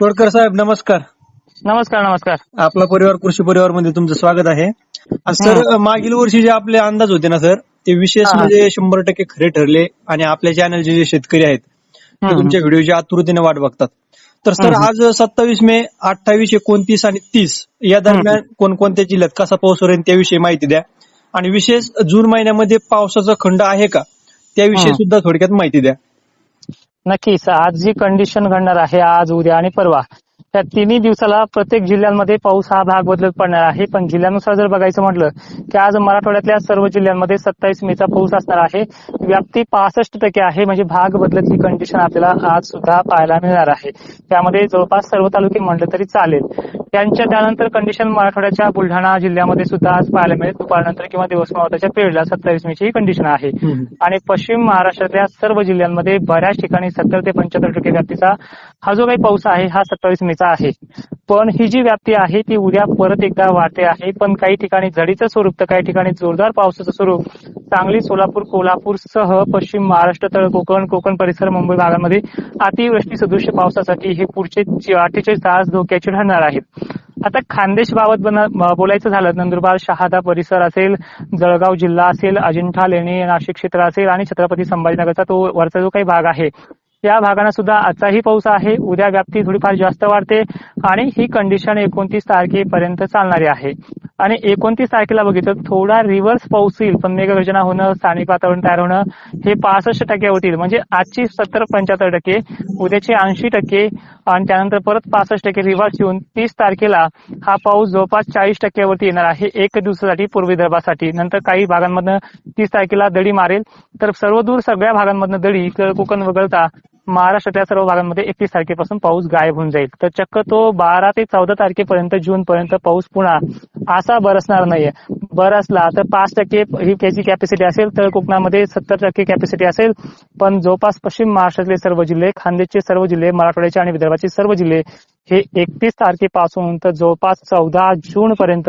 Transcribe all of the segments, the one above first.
तोडकर साहेब नमस्कार नमस्कार नमस्कार आपला परिवार कृषी परिवारमध्ये तुमचं स्वागत आहे सर मागील वर्षी जे आपले अंदाज होते ना सर ते विशेष. म्हणजे शंभर टक्के खरे ठरले आणि आपल्या चॅनलचे जे शेतकरी आहेत ते. तुमच्या व्हिडिओची आतुरतेने वाट बघतात तर सर. आज सत्तावीस मे अठ्ठावीस एकोणतीस आणि तीस या दरम्यान कोणकोणत्या जिल्ह्यात कसा पाऊस होईल त्याविषयी माहिती द्या आणि विशेष जून महिन्यामध्ये पावसाचा खंड आहे का त्याविषयी. सुद्धा थोडक्यात माहिती द्या नक्कीच. आज जी कंडिशन घडणार आहे आज उद्या आणि परवा त्या तिन्ही दिवसाला प्रत्येक जिल्ह्यांमध्ये पाऊस हा भाग बदलत पडणार आहे. पण जिल्ह्यानुसार जर बघायचं म्हटलं की आज मराठवाड्यातल्या सर्व जिल्ह्यांमध्ये सत्तावीस मेचा पाऊस असणार आहे. व्याप्ती पासष्ट टक्के आहे. म्हणजे भाग बदलत ही कंडिशन आपल्याला आज सुद्धा पाहायला मिळणार आहे. त्यामध्ये जवळपास सर्व तालुके म्हटलं तरी चालेल. त्यांच्या त्यानंतर कंडिशन मराठवाड्याच्या बुलढाणा जिल्ह्यामध्ये सुद्धा आज पाहायला मिळेल. दुपारनंतर किंवा दिवस मावळाच्या पिरियडला सत्तावीस मेची ही कंडिशन आहे. आणि पश्चिम महाराष्ट्रातल्या सर्व जिल्ह्यांमध्ये बऱ्याच ठिकाणी सत्तर ते पंच्याहत्तर टक्के व्याप्तीचा हा जो काही पाऊस आहे हा सत्तावीस मेचा आहे. पण ही जी व्याप्ती आहे ती उद्या परत एकदा वाढते आहे. पण काही ठिकाणी झडीचं स्वरूप तर काही ठिकाणी जोरदार पावसाचं स्वरूप. सांगली सोलापूर कोल्हापूर सह पश्चिम महाराष्ट्र तळ कोकण कोकण परिसर मुंबई भागामध्ये अतिवृष्टी सदृश्य पावसासाठी हे पुढचे अठ्ठेचाळीस तास धोक्याचे ठरणार आहेत. आता खानदेश बाबत बन- बोलायचं झालं नंदुरबार शहादा परिसर असेल जळगाव जिल्हा असेल अजिंठा लेणी नाशिक क्षेत्र असेल आणि छत्रपती संभाजीनगरचा तो वरचा जो काही भाग आहे या भागांना सुद्धा आजचाही पाऊस आहे. उद्या व्याप्ती थोडीफार जास्त वाढते आणि ही कंडिशन एकोणतीस तारखेपर्यंत चालणारी आहे. आणि एकोणतीस तारखेला बघितलं थोडा रिव्हर्स पाऊस येईल पण मेघगर्जना होणं स्थानिक वातावरण तयार होणं हे पासष्ट टक्के होतील. म्हणजे आजची सत्तर पंच्याहत्तर टक्के उद्याचे ऐंशी टक्के आणि त्यानंतर परत पासष्ट टक्के रिव्हर्स येऊन तीस तारखेला हा पाऊस जवळपास चाळीस टक्क्यावरती येणार आहे एक दिवसासाठी पूर्व विदर्भासाठी. नंतर काही भागांमधनं तीस तारखेला दडी मारेल. तर सर्वदूर सगळ्या भागांमधनं दडी कोकण वगळता महाराष्ट्रातल्या सर्व भागांमध्ये एकतीस तारखेपासून पाऊस गायब होऊन जाईल. तर चक्क तो बारा ते चौदा तारखेपर्यंत जून पर्यंत पाऊस पुन्हा असा बरसणार नाहीये. बरसला तर पाच टक्के ही त्याची कॅपॅसिटी असेल तर कोकणामध्ये सत्तर टक्के कॅपॅसिटी असेल. पण जवळपास पश्चिम महाराष्ट्रातले सर्व जिल्हे खानदेशचे सर्व जिल्हे मराठवाड्याचे आणि विदर्भाचे सर्व जिल्हे हे एकतीस तारखेपासून तर जवळपास चौदा जून पर्यंत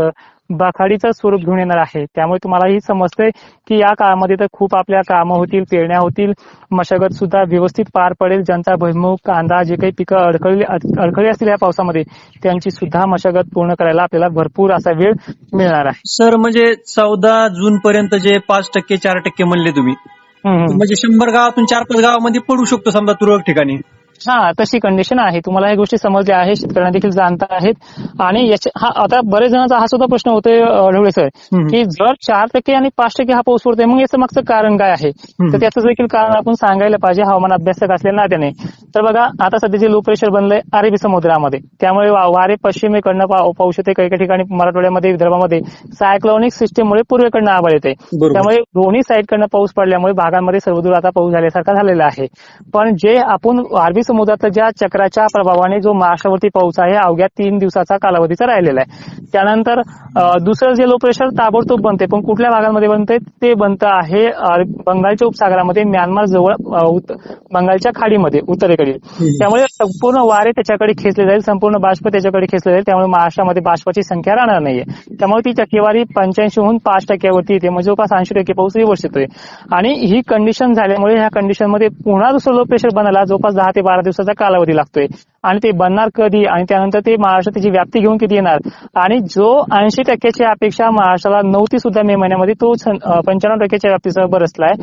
बखाडीचं स्वरूप घेऊन येणार आहे. त्यामुळे तुम्हाला ही समजतंय की या काळामध्ये तर खूप आपल्या कामं होतील पेरण्या होतील मशागत सुद्धा व्यवस्थित पार पडेल. ज्यांचा भुईमुग कांदा जे काही पिकं अडखळली अडखळली असतील या पावसामध्ये त्यांची सुद्धा मशागत पूर्ण करायला आपल्याला भरपूर असा वेळ मिळणार आहे. सर म्हणजे चौदा जून पर्यंत जे पाच टक्के चार टक्के म्हणले तुम्ही. म्हणजे शंभर गावातून चार पाच गावामध्ये पडू शकतो समजा तुरळक ठिकाणी. हा तशी कंडिशन आहे. तुम्हाला ह्या गोष्टी समजल्या आहेत शेतकऱ्यांना देखील जाणता आहेत. आणि याच्या हा आता बरेच जणांचा हा सुद्धा प्रश्न होतोय ढवळे सर. की जर चार टक्के आणि पाच टक्के हा पाऊस पडतोय मग याचं मागचं कारण काय आहे. तर त्याचं देखील कारण आपण सांगायला पाहिजे हवामान अभ्यासक असलेल्या नात्याने. तर बघा आता सध्याचे लो प्रेशर बनलंय अरेबी समुद्रामध्ये. त्यामुळे वारे पश्चिमेकडनं पाऊस येते काही काही ठिकाणी मराठवाड्यामध्ये विदर्भामध्ये सायक्लॉनिक सिस्टीममुळे पूर्वेकडनं आवाज येते. त्यामुळे दोन्ही साईडकडनं पाऊस पडल्यामुळे भागांमध्ये सर्वदूर आता पाऊस झाल्यासारखा झालेला आहे. पण जे आपण अरबी समुद्रातल्या ज्या चक्राच्या प्रभावाने जो महाराष्ट्रावरती पाऊस आहे अवघ्या तीन दिवसाचा कालावधीचा राहिलेला आहे. त्यानंतर दुसरं जे लो प्रेशर ताबडतोब बनते पण कुठल्या भागांमध्ये बनते? ते बनतं आहे बंगालच्या उपसागरामध्ये म्यानमार जवळ बंगालच्या खाडीमध्ये उत्तरेकडील. त्यामुळे संपूर्ण वारे त्याच्याकडे खेचले जाईल संपूर्ण बाष्प त्याच्याकडे खेचले जाईल त्यामुळे महाराष्ट्रामध्ये बाष्पाची संख्या राहणार नाहीये. त्यामुळे ती टक्केवारी पंच्याऐंशीहून पाच टक्क्यावरती येते म्हणजे जवळपास ऐंशी टक्के पाऊस रिवर्स येतोय. आणि ही कंडिशन झाल्यामुळे ह्या कंडिशनमध्ये पुन्हा दुसरं लो प्रेशर बनायला जवळपास दहा ते बारा दिवसाचा कालावधी लागतोय. आणि ते बनणार कधी? आणि त्यानंतर ते महाराष्ट्र त्याची व्याप्ती घेऊन किती येणार? आणि जो ऐंशी टक्क्याची अपेक्षा महाराष्ट्राला नव्हती सुद्धा मे महिन्यामध्ये तो पंच्याण्णव टक्क्याच्या व्याप्तीसह बरसलाय.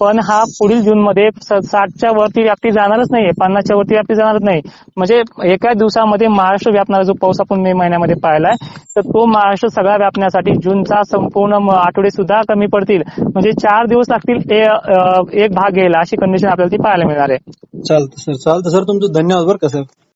पण हा पुढील जून मध्ये साठच्या वरती व्याप्ती जाणारच नाहीये पन्नासच्या वरती व्याप्ती जाणारच नाही. म्हणजे एका दिवसामध्ये महाराष्ट्र व्यापणारा जो पाऊस आपण मे महिन्यामध्ये पाहिलाय तर तो महाराष्ट्र सगळा व्यापण्यासाठी जूनचा संपूर्ण आठवडे सुद्धा कमी पडतील. म्हणजे चार दिवस लागतील एक भाग घ्यायला अशी कंडिशन आपल्याला ती पाहायला मिळणार आहे. चालतं सर. चालतं सर. तुमचं धन्यवाद बरं का सर.